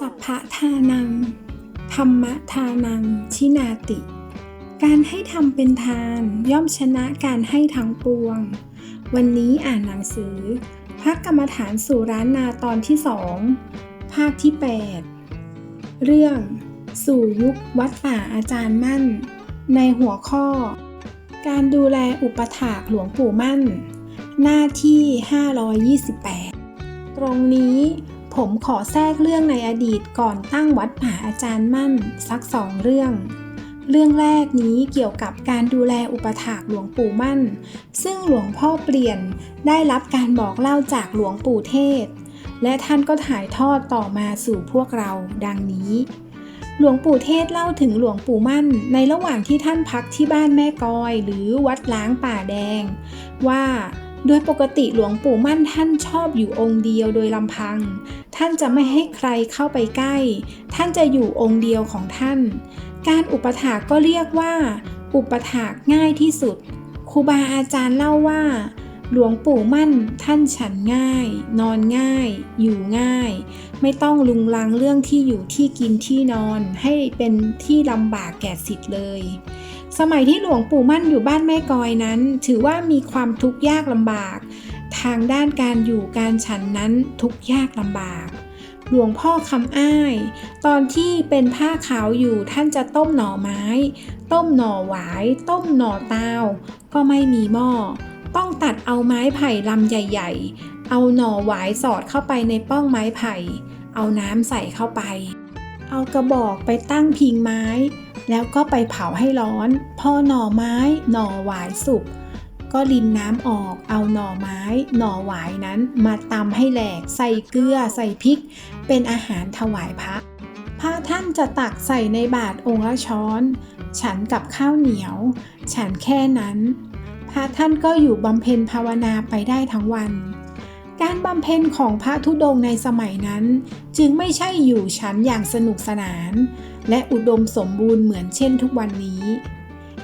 สัพพะทานัง ธรรมทานัง ชินาติ การให้ทำเป็นทานย่อมชนะการให้ทั้งปวง วันนี้อ่านหนังสือ พระกรรมฐานสู่ร้านนาตอนที่สองภาคที่ 8 เรื่องสู่ยุควัดป่าอาจารย์มั่น ในหัวข้อ การดูแลอุปถากหลวงปู่มั่น หน้าที่ 528 ตรงนี้ ผมขอแทรกเรื่องในอดีตก่อนตั้งวัดป่าอาจารย์มั่น สักสองเรื่อง เรื่องแรกนี้เกี่ยวกับการดูแลอุปถากหลวงปู่มั่น ซึ่งหลวงพ่อเปลี่ยนได้รับการบอกเล่าจากหลวงปู่เทศ และท่านก็ถ่ายทอดต่อมาสู่พวกเราดังนี้หลวงปู่เทศเล่าถึงหลวงปู่มั่น ในระหว่างที่ท่านพักที่บ้านแม่กอย หรือวัดล้างป่าแดง ว่าโดยปกติหลวงปู่มั่นท่านชอบอยู่องค์เดียวโดยลำพัง ท่านจะไม่ให้ใครเข้าไปใกล้ ท่านจะอยู่องค์เดียวของท่าน การอุปถากก็เรียกว่า อุปถากง่ายที่สุด ครูบาอาจารย์เล่าว่า หลวงปู่มั่นท่านฉันง่าย นอนง่าย อยู่ง่าย ไม่ต้องลุงลังเรื่องที่อยู่ที่กินที่นอน ให้เป็นที่ลำบากแก่สิทธิ์เลย สมัยที่หลวงปู่มั่นอยู่บ้านแม่กอยนั้น ถือว่ามีความทุกข์ยากลำบาก ทางด้านการอยู่การฉันนั้นทุกยากลำบาก หลวงพ่อคำอ้าย ตอนที่เป็นผ้าขาวอยู่ท่านจะต้มหน่อไม้ ต้มหน่อหวาย ต้มหน่อตาว ก็ไม่มีหม้อ ต้องตัดเอาไม้ไผ่ลำใหญ่ ๆ เอาหน่อหวายสอดเข้าไปในป้องไม้ไผ่ เอาน้ำใส่เข้าไป เอากระบอกไปตั้งพิงไม้ แล้วก็ไปเผาให้ร้อน พอหน่อไม้ หน่อหวายสุก ก็รินน้ำออก เอาหน่อไม้ หน่อหวายนั้นมาตำให้แหลก ใส่เกลือ ใส่พริก เป็นอาหารถวายพระ พระท่านจะตักใส่ในบาตรองค์ละช้อน ฉันกับข้าวเหนียว ฉันแค่นั้น พระท่านก็อยู่บำเพ็ญภาวนาไปได้ทั้งวันการบำเพ็ญของพระธุดงค์ในสมัยนั้น จึงไม่ใช่อยู่ฉันอย่างสนุกสนาน และอุดมสมบูรณ์เหมือนเช่นทุกวันนี้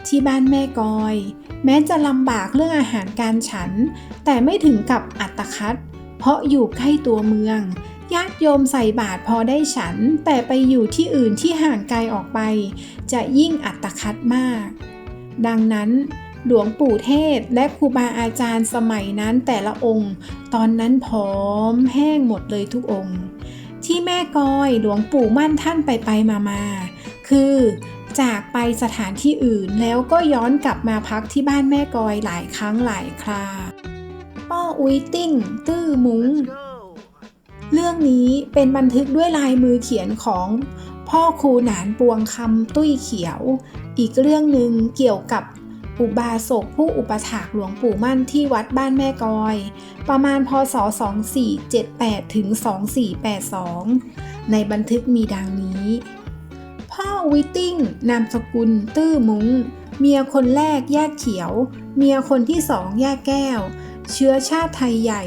ที่บ้านแม่กอย แม้จะลำบากเรื่องอาหารการฉัน แต่ไม่ถึงกับอัตคัด เพราะอยู่ใกล้ตัวเมืองญาติโยมใส่บาตรพอได้ฉัน แต่ไปอยู่ที่อื่นที่ห่างไกลออกไป จะยิ่งอัตคัดมาก ดังนั้น หลวงปู่เทศและครูบาอาจารย์สมัยนั้นแต่ละองค์ ตอนนั้นผอมแห้งหมดเลยทุกองค์ ที่แม่กอยหลวงปู่มั่นท่านไปไปมามาคือ จากไปสถานที่อื่น แล้วก็ย้อนกลับมาพักที่บ้านแม่กอยหลายครั้งหลายครา ป้ออุ้ยติ้ง ตื้อมุ้ง เรื่องนี้เป็นบันทึกด้วยลายมือเขียนของพ่อครูหนานปวงคำตุ้ยเขียว อีกเรื่องหนึ่งเกี่ยวกับอุบาสกผู้อุปถากหลวงปู่มั่นที่วัดบ้านแม่กอย ประมาณพศ 2478 ถึง 2482 ในบันทึกมีดังนี้ พ่อวิตติ้ง นามสกุล ตื้อมุง้ง เมียคนแรกแยกเขียว เมียคนที่สองแยกแก้ว เชื้อชาติไทยใหญ่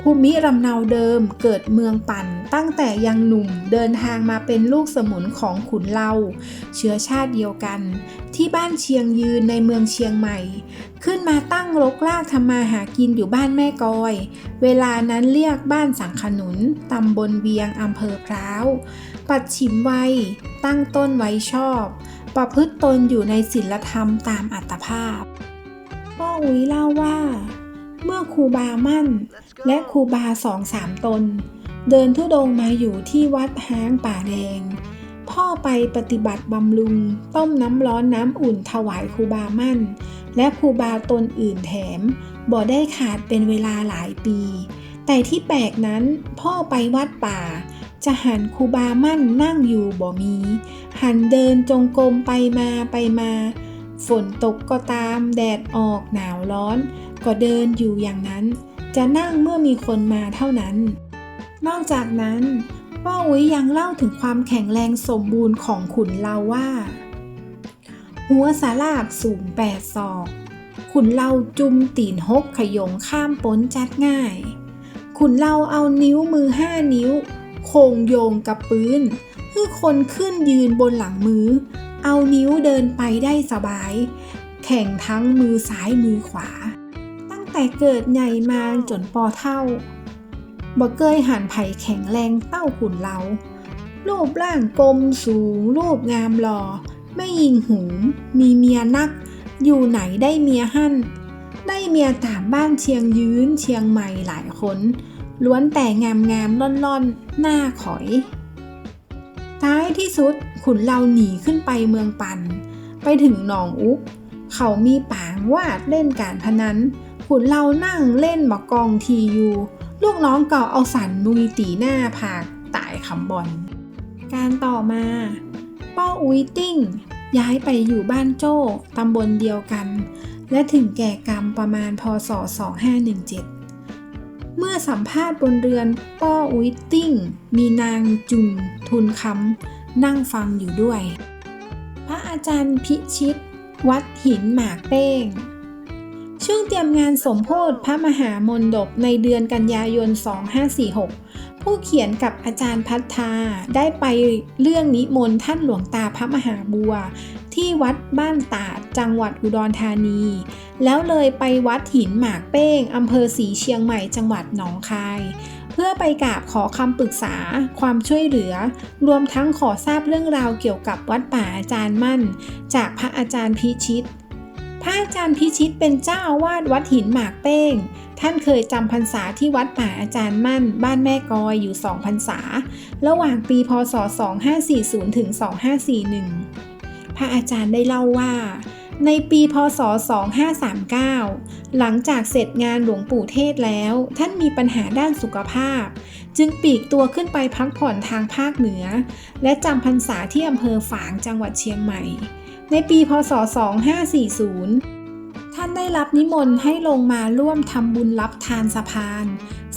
ภูมิลำเนาเดิมเกิดเมืองปั่น ตั้งแต่ยังหนุ่มเดินทางมาเป็นลูกสมุนของขุนเลาเชื้อชาติเดียวกัน ที่บ้านเชียงยืนในเมืองเชียงใหม่ ขึ้นมาตั้งรกรากทำมาหากินอยู่บ้านแม่กอย เวลานั้นเรียกบ้านสังขนุนตำบลเวียงอำเภอพร้าว ปัดฉิมไว้ตั้งต้นไว้ชอบ ประพฤติตนอยู่ในศีลธรรมตามอัตภาพป้ออุ้ยเล่าว่า เมื่อครูบามั่น และครูบาสองสามตน เดินทุดงค์มาอยู่ที่วัดห้างป่าแดง พ่อไปปฏิบัติบำรุง ต้มน้ำร้อนน้ำอุ่นถวายครูบามั่น และครูบาตนอื่นแถมบ่ได้ขาดเป็นเวลาหลายปี แต่ที่แปลกนั้นพ่อไปวัดป่า จะหันคูบามั่นนั่งอยู่บ่มี หันเดินจงกรมไปมาไปมา ฝนตกก็ตามแดดออกหนาวร้อน ก็เดินอยู่อย่างนั้น จะนั่งเมื่อมีคนมาเท่านั้น นอกจากนั้นป้าอุ้ยยังเล่าถึงความแข็งแรงสมบูรณ์ของขุนเราว่า หัวสาลาบสูงแปดศอก ขุนเราจุมตีนหกขยงข้ามป้นจัดง่าย ขุนเราเอานิ้วมือห้านิ้ว คงโยงกับปืนคือคนขึ้นยืนบนหลังมือ เอานิ้วเดินไปได้สบาย แข่งทั้งมือซ้ายมือขวา ตั้งแต่เกิดใหญ่มาจนปอเท่าบ่เกยหันไผ่แข็งแรงเต้าขุนเรารูปร่างกลมสูง รูปงามหล่อ ไม่ยิงหูมีเมียนัก อยู่ไหนได้เมียหั่น ได้เมียตามบ้านเชียงยืนเชียงใหม่หลายคน ล้วนแต่งามงามล่อนล่อนหน้าขอย ท้ายที่สุดขุนเราหนีขึ้นไปเมืองปัน ไปถึงหนองอุก เขามีปางวาดเล่นการพนันขุนเรานั่งเล่นหมากองทีอยู่ลูกน้องเก่าเอาสันนุยตีหน้าผากตายคำบอล การต่อมาป้ออุยติ้ง ย้ายไปอยู่บ้านโจ้ตำบลเดียวกัน และถึงแก่กรรมประมาณพศ 2517 เมื่อสัมภาษณ์บนเรือนป้ออุ้ยติ้ง มีนางจุงทุนคำนั่งฟังอยู่ด้วย พระอาจารย์พิชิต วัดหินหมากเป้ง ช่วงเตรียมงานสมโพธิพระมหามนดบในเดือนกันยายน 2546 ผู้เขียนกับอาจารย์พัฒนาได้ไปเรื่องนิมนต์ท่านหลวงตาพระมหาบัว ที่วัดบ้านตาดจังหวัดอุดรธานี แล้วเลยไปวัดหินหมากเป้งอำเภอศรีเชียงใหม่จังหวัดหนองคาย เพื่อไปกราบขอคำปรึกษา ความช่วยเหลือ รวมทั้งขอทราบเรื่องราวเกี่ยวกับวัดป่าอาจารย์มั่น จากพระอาจารย์พิชิตพระอาจารย์พิชิตเป็นเจ้าอาวาสวัดหินหมากเป้ง ท่านเคยจำพรรษาที่วัดป่าอาจารย์มั่น บ้านแม่กอยอยู่สองพรรษา ระหว่างปีพศ 2540ถึง2541 พระอาจารย์ได้เล่าว่า ในปีพศ 2539 หลังจากเสร็จงานหลวงปู่เทศแล้ว ท่านมีปัญหาด้านสุขภาพ จึงปีกตัวขึ้นไปพักผ่อนทางภาคเหนือ และจำพรรษาที่อำเภอฝางจังหวัดเชียงใหม่ ในปีพศ 2540 ท่านได้รับนิมนต์ให้ลงมาร่วมทำบุญรับทานสะพาน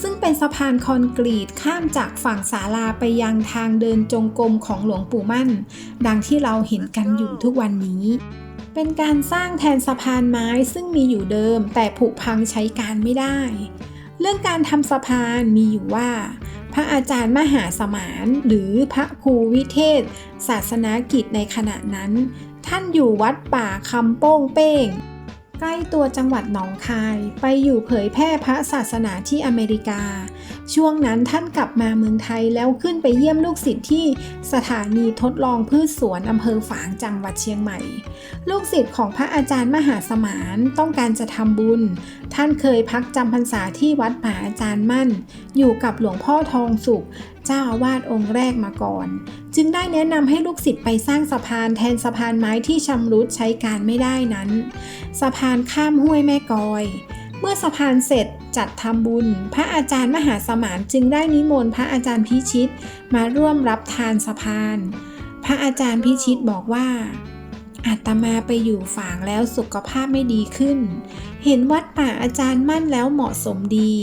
ซึ่งเป็นสะพานคอนกรีตข้ามจากฝั่งศาลาไปยังทางเดินจงกรมของหลวงปู่มั่น ดังที่เราเห็นกันอยู่ทุกวันนี้ เป็นการสร้างแทนสะพานไม้ซึ่งมีอยู่เดิม แต่ผุพังใช้การไม่ได้ เรื่องการทำสะพานมีอยู่ว่า พระอาจารย์มหาสมานหรือพระครูวิเทศ ศาสนากิจในขณะนั้น ท่านอยู่วัดป่าคำโป้งเป้ง ใกล้ตัวจังหวัดหนองคาย ไปอยู่เผยแพร่พระศาสนาที่อเมริกา ช่วงนั้นท่านกลับมาเมืองไทยแล้วขึ้นไปเยี่ยมลูกศิษย์ที่สถานีทดลองพืชสวนอำเภอฝางจังหวัดเชียงใหม่ ลูกศิษย์ของพระอาจารย์มหาสมานต้องการจะทำบุญ ท่านเคยพักจำพรรษาที่วัดป่าอาจารย์มั่น อยู่กับหลวงพ่อทองสุข เจ้าอาวาสองค์แรกมาก่อน จึงได้แนะนำให้ลูกศิษย์ไปสร้างสะพานแทนสะพานไม้ที่ชำรุดใช้การไม่ได้นั้น สะพานข้ามห้วยแม่กอย เมื่อสะพานเสร็จจัดทำบุญ พระอาจารย์มหาสมานจึงได้นิมนต์พระอาจารย์พิชิต มาร่วมรับทานสะพาน พระอาจารย์พิชิตบอกว่าอาตมาไปอยู่ฝางแล้วสุขภาพไม่ดีขึ้น เห็นวัดป่าอาจารย์มั่นแล้วเหมาะสมดี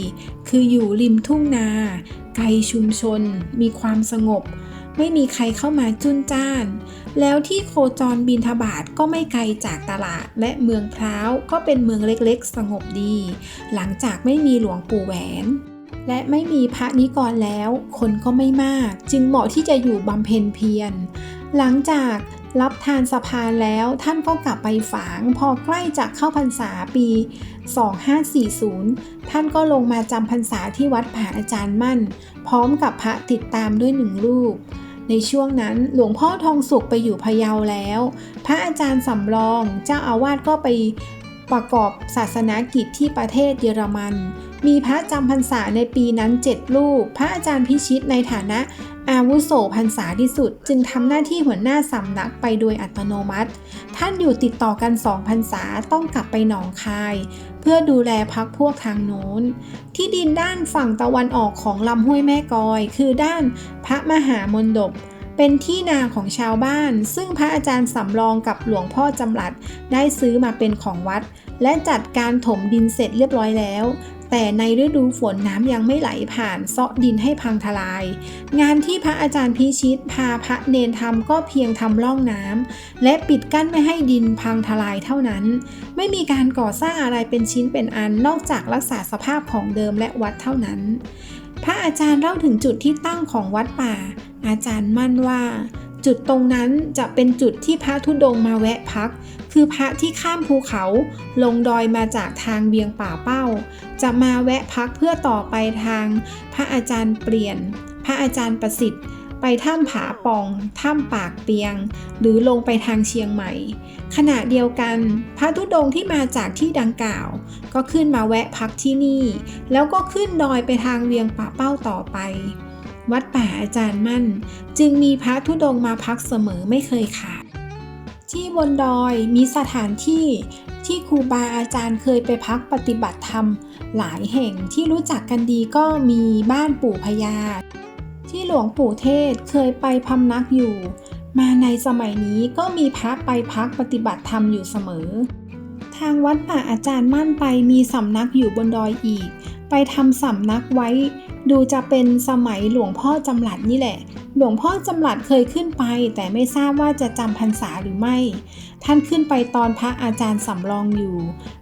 คืออยู่ริมทุ่งนา ไกลชุมชน มีความสงบ ไม่มีใครเข้ามาจุนจ้าน แล้วที่โคจรบินทบาทก็ไม่ไกลจากตลาดและเมืองพร้าวก็เป็นเมืองเล็กๆ สงบดี หลังจากไม่มีหลวงปู่แหวน และไม่มีพระนิกรแล้ว คนก็ไม่มาก จึงเหมาะที่จะอยู่บำเพ็ญเพียร หลังจากรับทานสะพานแล้วท่านก็กลับไปฝางพอใกล้จะเข้าพรรษาปี 2540 ท่านก็ลงมาจำพรรษาที่วัดผาอาจารย์มั่น พร้อมกับพระติดตามด้วยหนึ่งรูป ในช่วงนั้นหลวงพ่อทองสุขไปอยู่พะเยาแล้ว พระอาจารย์สำรอง เจ้าอาวาสก็ไปประกอบศาสนากิจที่ประเทศเยอรมัน มีพระจำพรรษาในปีนั้น 7 รูป พระอาจารย์พิชิตในฐานะอาวุโสพรรษาที่สุด จึงทำหน้าที่หัวหน้าสำนักไปโดยอัตโนมัติ ท่านอยู่ติดต่อกันสองพรรษาต้องกลับไปหนองคาย พื่อดูแลพักพวกทางโน้น ที่ดินด้านฝั่งตะวันออกของลำห้วยแม่กอย คือด้านพระมหามนดบ เป็นที่นาของชาวบ้าน ซึ่งพระอาจารย์สำรองกับหลวงพ่อจำรัดได้ซื้อมาเป็นของวัด และจัดการถมดินเสร็จเรียบร้อยแล้ว แต่ในฤดูฝนน้ำยังไม่ไหลผ่านเซาะดินให้พังทลาย งานที่พระอาจารย์พิชิต พาพระเนนทำก็เพียงทำร่องน้ำและปิดกั้นไม่ให้ดินพังทลายเท่านั้น ไม่มีการก่อสร้างอะไรเป็นชิ้นเป็นอันนอกจากรักษาสภาพของเดิมและวัดเท่านั้น พระอาจารย์เล่าถึงจุดที่ตั้งของวัดป่า อาจารย์มั่นว่า จุดตรงนั้นจะเป็นจุดที่พระธุดงค์มาแวะพัก คือพระที่ข้ามภูเขาลงดอยมาจากทางเวียงป่าเป้า จะมาแวะพักเพื่อต่อไปทาง พระอาจารย์เปลี่ยน พระอาจารย์ประสิทธิ์ ไปถ้ำผาปอง ถ้ำปากเปียง หรือลงไปทางเชียงใหม่ ขณะเดียวกัน พระธุดงค์ที่มาจากที่ดังกล่าว ก็ขึ้นมาแวะพักที่นี่ แล้วก็ขึ้นดอยไปทางเวียงป่าเป้าต่อไป วัดป่าอาจารย์มั่น จึงมีพระธุดงมาพักเสมอไม่เคยขาด ที่บนดอยมีสถานที่ที่ครูบาอาจารย์เคยไปพักปฏิบัติธรรม หลายแห่งที่รู้จักกันดีก็มีบ้านปู่พญาที่หลวงปู่เทศเคยไปพำนักอยู่ มาในสมัยนี้ก็มีพระไปพักปฏิบัติธรรมอยู่เสมอ ทางวัดป่าอาจารย์มั่นไปมีสำนักอยู่บนดอยอีก ไปทำสำนักไว้ ดูจะเป็นสมัยหลวงพ่อจำหลัดนี่แหละ หลวงพ่อจำหลัดเคยขึ้นไป แต่ไม่ทราบว่าจะจำพรรษาหรือไม่ ท่านขึ้นไปตอนพระอาจารย์สำรองอยู่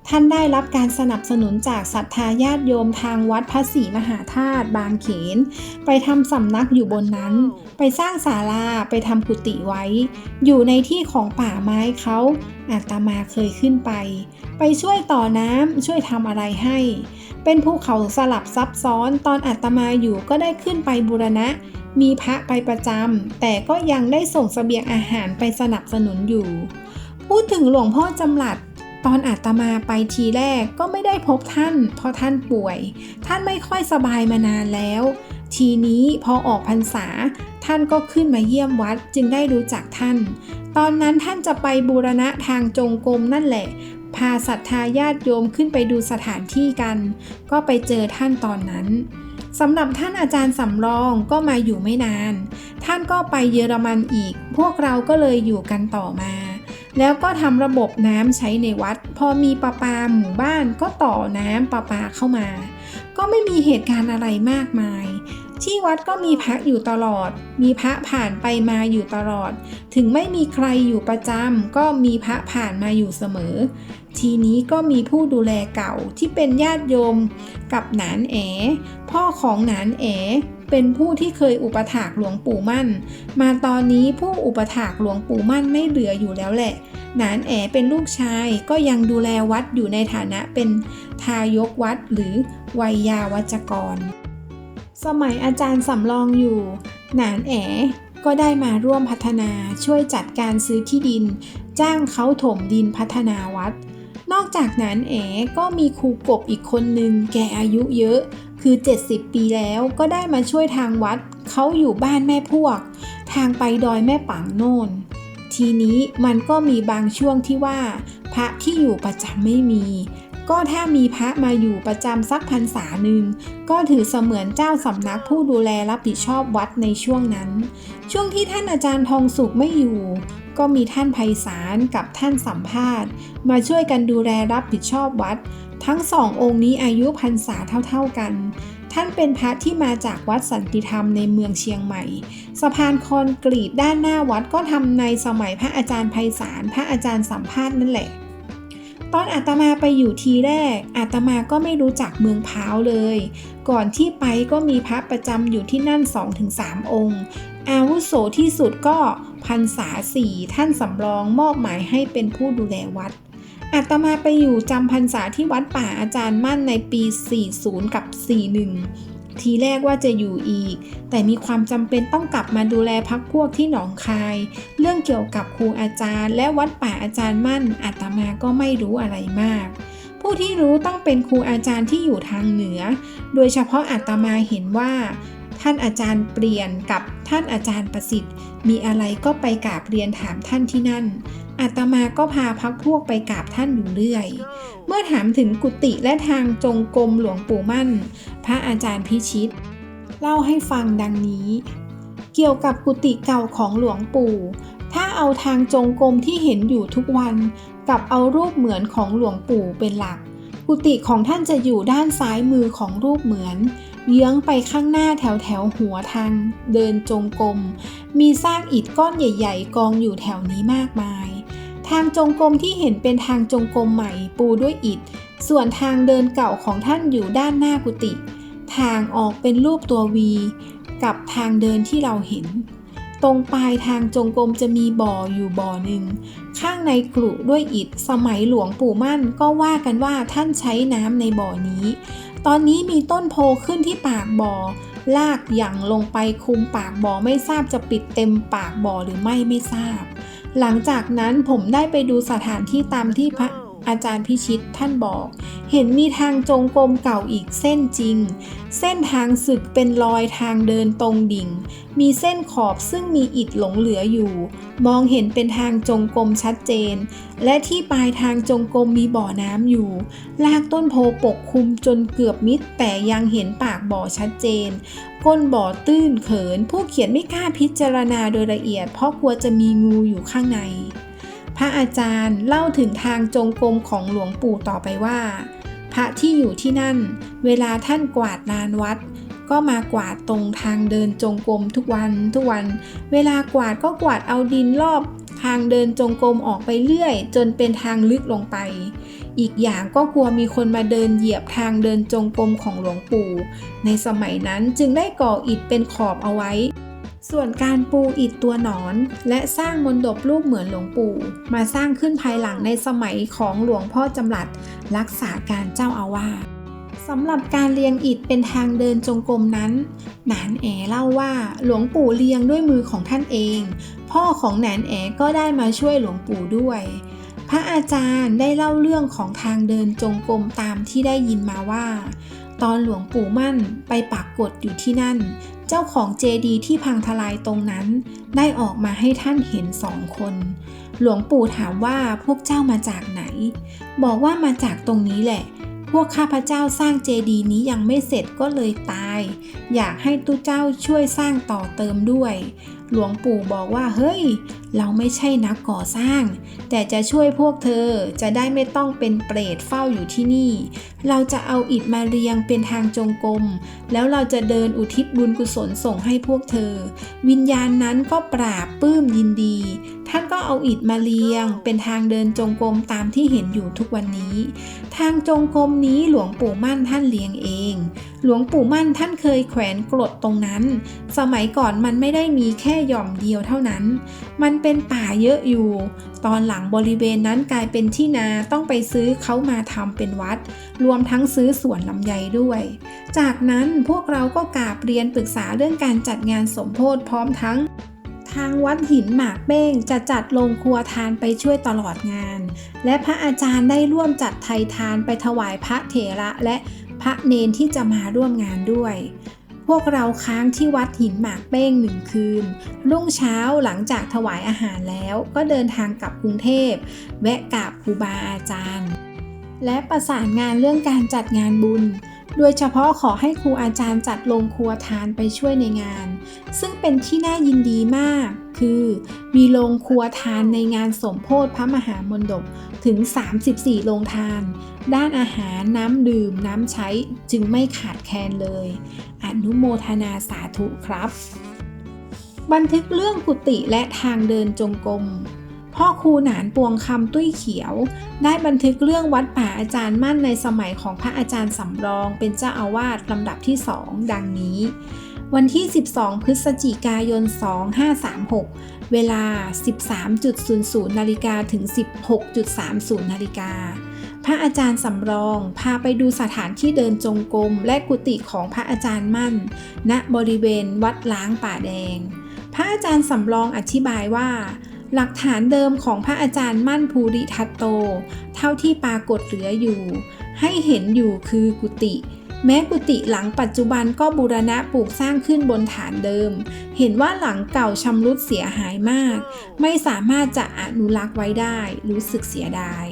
ท่านได้รับการสนับสนุนจากศรัทธาญาติโยมทางวัดพระศรีมหาธาตุบางเขน ไปทำสำนักอยู่บนนั้น ไปสร้างศาลาไปทำกุฏิไว้ อยู่ในที่ของป่าไม้เขาอาตมาเคยขึ้นไป ไปช่วยต่อน้ำช่วยทำอะไรให้ เป็นภูเขาสลับซับซ้อนตอนอาตมาอยู่ก็ได้ขึ้นไปบูรณะ มีพระไปประจำแต่ก็ยังได้ส่งเสบียงอาหารไปสนับสนุนอยู่ พูดถึงหลวงพ่อจำหลัด ตอนอาตมาไปทีแรกก็ไม่ได้พบท่าน เพราะท่านป่วย ท่านไม่ค่อยสบายมานานแล้ว ทีนี้พอออกพรรษา ท่านก็ขึ้นมาเยี่ยมวัดจึงได้รู้จักท่าน ตอนนั้นท่านจะไปบูรณะทางจงกรมนั่นแหละ พาศรัทธาญาติโยมขึ้นไปดูสถานที่กัน ก็ไปเจอท่านตอนนั้นสำหรับท่านอาจารย์สำรองก็มาอยู่ไม่นาน ท่านก็ไปเยอรมันอีก พวกเราก็เลยอยู่กันต่อมา แล้วก็ทำระบบน้ำใช้ในวัด พอมีประปาหมู่บ้านก็ต่อน้ำประปาเข้ามา ก็ไม่มีเหตุการณ์อะไรมากมาย ที่วัดก็มีพระอยู่ตลอด มีพระผ่านไปมาอยู่ตลอด ถึงไม่มีใครอยู่ประจำก็มีพระผ่านมาอยู่เสมอ ทีนี้ก็มีผู้ดูแลเก่าที่เป็นญาติโยมกับหนานแอ พ่อของหนานแอ เป็นผู้ที่เคยอุปถากหลวงปู่มั่น มาตอนนี้ผู้อุปถากหลวงปู่มั่นไม่เหลืออยู่แล้วแหละ หนานแอเป็นลูกชายก็ยังดูแลวัดอยู่ในฐานะเป็นทายกวัดหรือวัยยาวัจกร สมัยอาจารย์สำรองอยู่ หนานแอก็ได้มาร่วมพัฒนาช่วยจัดการซื้อที่ดิน จ้างเขาถมดินพัฒนาวัด นอกจากนั้นแอก็มีครูกบอีกคนนึงแกอายุเยอะ คือ 70 ปีแล้วก็ได้มาช่วยทางวัด เขาอยู่บ้านแม่พวก ทางไปดอยแม่ปังโน่น ทีนี้มันก็มีบางช่วงที่ว่า พระที่อยู่ประจำไม่มี ก็ถ้ามีพระมาอยู่ประจำสักพรรษาหนึ่ง ก็ถือเสมือนเจ้าสำนักผู้ดูแลรับผิดชอบวัดในช่วงนั้น ช่วงที่ท่านอาจารย์ทองสุขไม่อยู่ ก็มีท่านไพศาลกับท่านสัมภาษณ์ มาช่วยกันดูแลรับผิดชอบวัด ทั้งสององค์นี้อายุพรรษาเท่าๆกัน ท่านเป็นพระที่มาจากวัดสันติธรรมในเมืองเชียงใหม่ สะพานคอนกรีตด้านหน้าวัดก็ทำในสมัยพระอาจารย์ไพศาลพระอาจารย์สัมภาษณ์นั่นแหละตอนอาตมาไปอยู่ทีแรก อาตมาก็ไม่รู้จักเมืองพาวเลย ก่อนที่ไปก็มีพระประจำอยู่ที่นั่น 2-3 องค์ อาวุโสที่สุดก็พรรษาสี่ท่านสำรองมอบหมายให้เป็นผู้ดูแลวัดอาตมาไปอยู่จำพรรษาที่วัดป่าอาจารย์มั่นในปี 40 กับ 41 ทีแรกว่าจะอยู่อีก แต่มีความจำเป็นต้องกลับมาดูแลพักพวกที่หนองคาย เรื่องเกี่ยวกับครูอาจารย์ และวัดป่าอาจารย์มั่นอาตมาก็ไม่รู้อะไรมาก ผู้ที่รู้ต้องเป็นครูอาจารย์ที่อยู่ทางเหนือ โดยเฉพาะอาตมาเห็นว่า ท่านอาจารย์เปลี่ยนกับท่านอาจารย์ประสิทธิ์ มีอะไรก็ไปกราบเรียนถามท่านที่นั่นอาตมาก็พาพักพวกไปกราบท่านอยู่เรื่อย เมื่อถามถึงกุฏิและทางจงกรมหลวงปู่มั่น พระอาจารย์พิชิต เล่าให้ฟังดังนี้ เกี่ยวกับกุฏิเก่าของหลวงปู่ ถ้าเอาทางจงกรมที่เห็นอยู่ทุกวันกับเอารูปเหมือนของหลวงปู่เป็นหลัก กุฏิของท่านจะอยู่ด้านซ้ายมือของรูปเหมือน เยื้องไปข้างหน้าแถวแถวหัวทางเดินจงกรม มีซากอิฐก้อนใหญ่ๆ กองอยู่แถวนี้มากมาย ทางจงกรมที่เห็นเป็นทางจงกรมใหม่ปูด้วยอิฐ ส่วนทางเดินเก่าของท่านอยู่ด้านหน้ากุฏิ ทางออกเป็นรูปตัววี กับทางเดินที่เราเห็น ตรงปลายทางจงกรมจะมีบ่ออยู่บ่อหนึ่ง ข้างในกรุด้วยอิฐ สมัยหลวงปู่มั่นก็ว่ากันว่าท่านใช้น้ำในบ่อนี้ ตอนนี้มีต้นโพขึ้นที่ปากบ่อ ลากอย่างลงไปคุมปากบ่อไม่ทราบจะปิดเต็มปากบ่อหรือไม่ไม่ทราบ หลังจากนั้นผมได้ไปดูสถานที่ตามที่พระ อาจารย์พิชิตท่านบอก เห็นมีทางจงกรมเก่าอีกเส้นจริง เส้นทางสึกเป็นรอยทางเดินตรงดิ่ง มีเส้นขอบซึ่งมีอิฐหลงเหลืออยู่ มองเห็นเป็นทางจงกรมชัดเจน และที่ปลายทางจงกรมมีบ่อน้ำอยู่ ลากต้นโพปกคลุมจนเกือบมิด แต่ยังเห็นปากบ่อชัดเจน ก้นบ่อตื้นเขิน ผู้เขียนไม่กล้าพิจารณาโดยละเอียด เพราะกลัวจะมีงูอยู่ข้างใน พระอาจารย์เล่าถึงทางจงกรมของหลวงปู่ต่อไปว่า พระที่อยู่ที่นั่น เวลาท่านกวาดลานวัด ก็มากวาดตรงทางเดินจงกรมทุกวันทุกวัน เวลากวาดก็กวาดเอาดินรอบ ทางเดินจงกรมออกไปเรื่อย จนเป็นทางลึกลงไป อีกอย่างก็กลัวมีคนมาเดินเหยียบทางเดินจงกรมของหลวงปู่ ในสมัยนั้นจึงได้ก่ออิฐเป็นขอบเอาไว้ ส่วนการปูอิฐตัวหนอน และสร้างมนดบรูปเหมือนหลวงปู่ มาสร้างขึ้นภายหลังในสมัยของหลวงพ่อจำรัด รักษาการเจ้าอาวาสสำหรับการเรียงอิฐเป็นทางเดินจงกรมนั้น หนานแอเล่าว่าหลวงปู่เรียงด้วยมือของท่านเอง พ่อของหนานแอก็ได้มาช่วยหลวงปู่ด้วย พระอาจารย์ได้เล่าเรื่องของทางเดินจงกรมตามที่ได้ยินมาว่า ตอนหลวงปู่มั่นไปปากกดอยู่ที่นั่น เจ้าของเจดีที่พังทลายตรงนั้น ได้ออกมาให้ท่านเห็นสองคน หลวงปู่ถามว่าพวกเจ้ามาจากไหน บอกว่ามาจากตรงนี้แหละ วกข้าพเจ้าสร้างเจดีย์นี้ยังไม่เสร็จก็เลยตาย อยากให้ตุเจ้าช่วยสร้างต่อเติมด้วย หลวงปู่บอกว่าเฮ้ย เราไม่ใช่นักก่อสร้าง แต่จะช่วยพวกเธอจะได้ไม่ต้องเป็นเปรตเฝ้าอยู่ที่นี่ เราจะเอาอิฐมาเรียงเป็นทางจงกรมแล้วเราจะเดินอุทิศบุญกุศลส่งให้พวกเธอ วิญญาณนั้นก็ปราบปื้มยินดี ท่านก็เอาอิฐมาเรียง เป็นทางเดินจงกรมตามที่เห็นอยู่ทุกวันนี้ ทางจงกรมนี้หลวงปู่มั่นท่านเลี้ยงเอง หลวงปู่มั่นท่านเคยแขวนกรดตรงนั้น สมัยก่อนมันไม่ได้มีแค่หย่อมเดียวเท่านั้น มันเป็นป่าเยอะอยู่ ตอนหลังบริเวณนั้นกลายเป็นที่นาต้องไปซื้อเขามาทำเป็นวัด รวมทั้งซื้อสวนลำไยด้วย จากนั้นพวกเราก็กราบเรียนปรึกษาเรื่องการจัดงานสมโพธพร้อมทั้ง ทางวัดหินหมากเบ้งจะจัดโรงครัวทานไปช่วยตลอดงาน และพระอาจารย์ได้ร่วมจัดไทยทานไปถวายพระเถระและพระเนนที่จะมาร่วมงานด้วย พวกเราค้างที่วัดหินหมากเป้งหนึ่งคืน รุ่งเช้าหลังจากถวายอาหารแล้วก็เดินทางกลับกรุงเทพ แวะกราบครูบาอาจารย์ และประสานงานเรื่องการจัดงานบุญ โดยเฉพาะขอให้ครูอาจารย์จัดโรงครัวทานไปช่วยในงาน ซึ่งเป็นที่น่ายินดีมาก คือมีโรงครัวทานในงานสมโพธิพระมหามนดบถึง 34 โรงทาน ด้านอาหารน้ำดื่มน้ำใช้จึงไม่ขาดแคลนเลย อนุโมทนาสาธุครับ บันทึกเรื่องกุฏิและทางเดินจงกรม พ่อครูหนานปวงคำตุ้ยเขียว ได้บันทึกเรื่องวัดป่าอาจารย์มั่นในสมัยของพระอาจารย์สำรอง เป็นเจ้าอาวาสลำดับที่สองดังนี้ วันที่ 12 พฤศจิกายน 2536 เวลา 13.00นาฬิกาถึง 16.30นาฬิกาพระอาจารย์สำรองพาไปดูสถานที่เดินจงกรมและกุฏิของพระอาจารย์มั่น ณบริเวณวัดล้างป่าแดง พระอาจารย์สำรองอธิบายว่า หลักฐานเดิมของพระอาจารย์มั่นภูริทัตโต เท่าที่ปรากฏเหลืออยู่ ให้เห็นอยู่คือกุฏิแม้กุฏิหลังปัจจุบันก็บูรณะปลูกสร้างขึ้นบนฐานเดิม เห็นว่าหลังเก่าชำรุดเสียหายมาก ไม่สามารถจะอนุรักษ์ไว้ได้ รู้สึกเสียดาย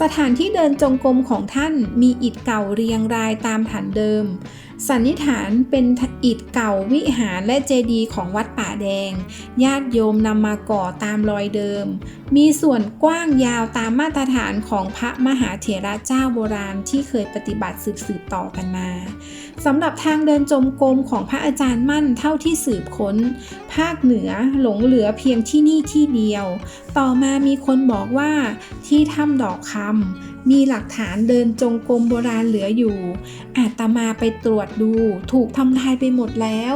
สถานที่เดินจงกรมของท่านมีอิฐเก่าเรียงรายตามฐานเดิม สันนิษฐานเป็นอิฐเก่าวิหารและเจดีย์ของวัดป่าแดง ญาติโยมนำมาก่อตามรอยเดิม มีส่วนกว้างยาวตามมาตรฐานของพระมหาเถระเจ้าโบราณที่เคยปฏิบัติสืบๆต่อกันมาสำหรับทางเดินจมกรมของพระอาจารย์มั่นเท่าที่สืบค้น ภาคเหนือหลงเหลือเพียงที่นี่ที่เดียว ต่อมามีคนบอกว่าที่ถ้ำดอกคำ มีหลักฐานเดินจงกรมโบราณเหลืออยู่ อาตมาไปตรวจดู ถูกทำลายไปหมดแล้ว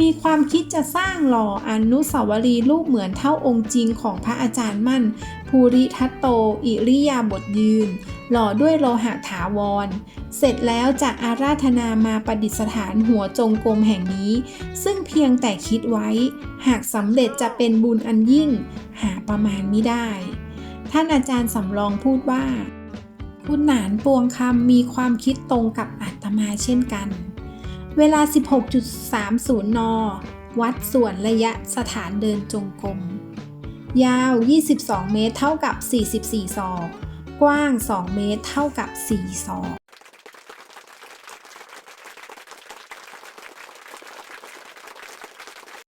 มีความคิดจะสร้างหล่ออนุสาวรีย์รูปเหมือนเท่าองค์จริงของพระอาจารย์มั่น ภูริทัตโต อิริยาบถยืน หล่อด้วยโลหะถาวร เสร็จแล้วจะอาราธนามาประดิษฐานหัวจงกรมแห่งนี้ ซึ่งเพียงแต่คิดไว้ หากสำเร็จจะเป็นบุญอันยิ่ง หาประมาณไม่ได้ ท่านอาจารย์สำรองพูดว่า คุณหนานปวงคำมีความคิดตรงกับอาตมาเช่นกัน เวลา 16.30 น วัดส่วนระยะสถานเดินจงกรม ยาว 22 เมตรเท่ากับ 44 ศอก กว้าง 2 เมตรเท่ากับ 4 ศอก